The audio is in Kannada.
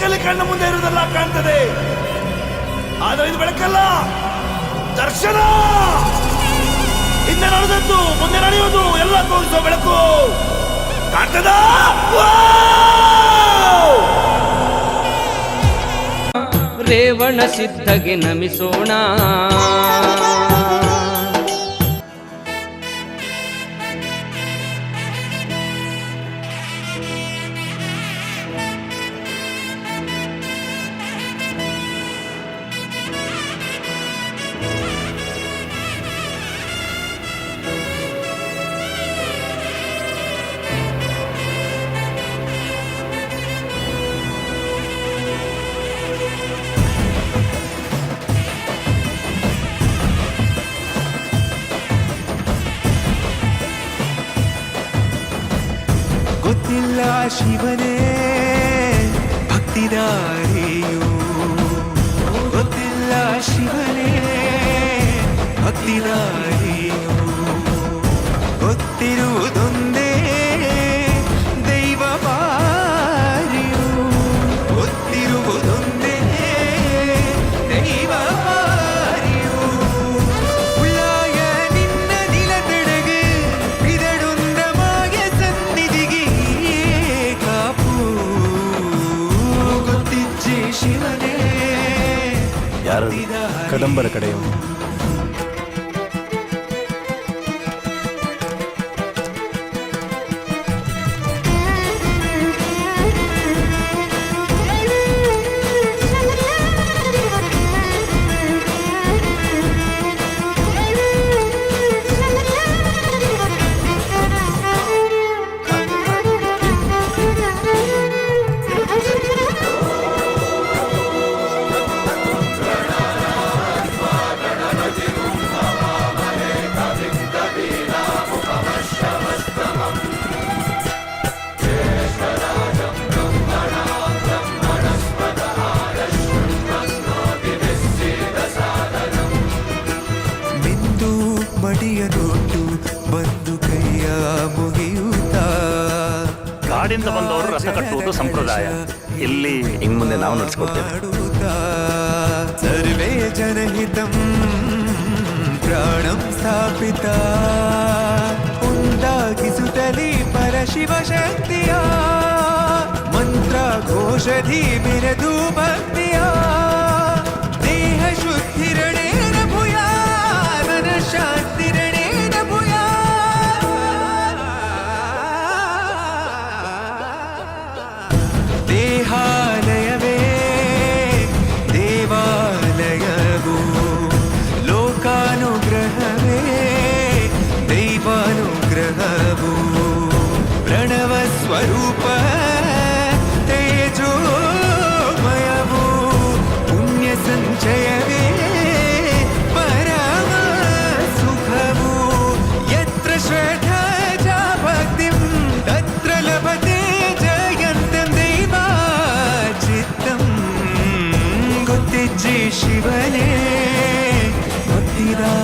ಕಣ್ಣ ಮುಂದೆ ಇರುವುದೆಲ್ಲ ಕಾಣ್ತದೆ. ಆದರೆ ಇದು ಬೆಳಕಲ್ಲ. ದರ್ಶನ! ಹಿಂದೆ ನಡೆದದ್ದು, ಮುಂದೆ ನಡೆಯುವುದು ಎಲ್ಲ ತೋರಿಸುವ ಬೆಳಕು. ಕಾಣ್ತದ? ರೇವಣ ಸಿದ್ಧಗೆ ನಮಿಸೋಣ. ഒത്തില്ല ശിവനെ ഭക്തിദാരിയോ. ഒത്തില്ല ശിവനെ ഭക്തിദാരിയോ. ഒത്തിരുതൊന്തേ யாரும் கடம்பர கடையும் ಮಡಿಯ ನೋಟು ಬಂದು ಕೈಯ ಮುಗಿಯುತ್ತಾ? ಕಾಡಿಂದ ಬಂದವರು ರಸ ಕಟ್ಟುವುದು ಸಂಪ್ರದಾಯ. ಇಲ್ಲಿ ಇನ್ ಮುಂದೆ ನಾವು ನಡೆಸ್ಕೊಡ್ತೇವೆ. ಸರ್ವೇ ಜನಹಿತಂ ಪ್ರಾಣಂ ಸ್ಥಾಪಿತ? ಉಂಟಾಗಿಸುತ್ತಲಿ ಪರಶಿವ ಶಕ್ತಿಯ? ಮಂತ್ರ ಘೋಷಧಿ ಬಿರದು ಭಕ್ತಿಯ കൊത്തിച്ച് ശിവനെ കൊത്തിതാ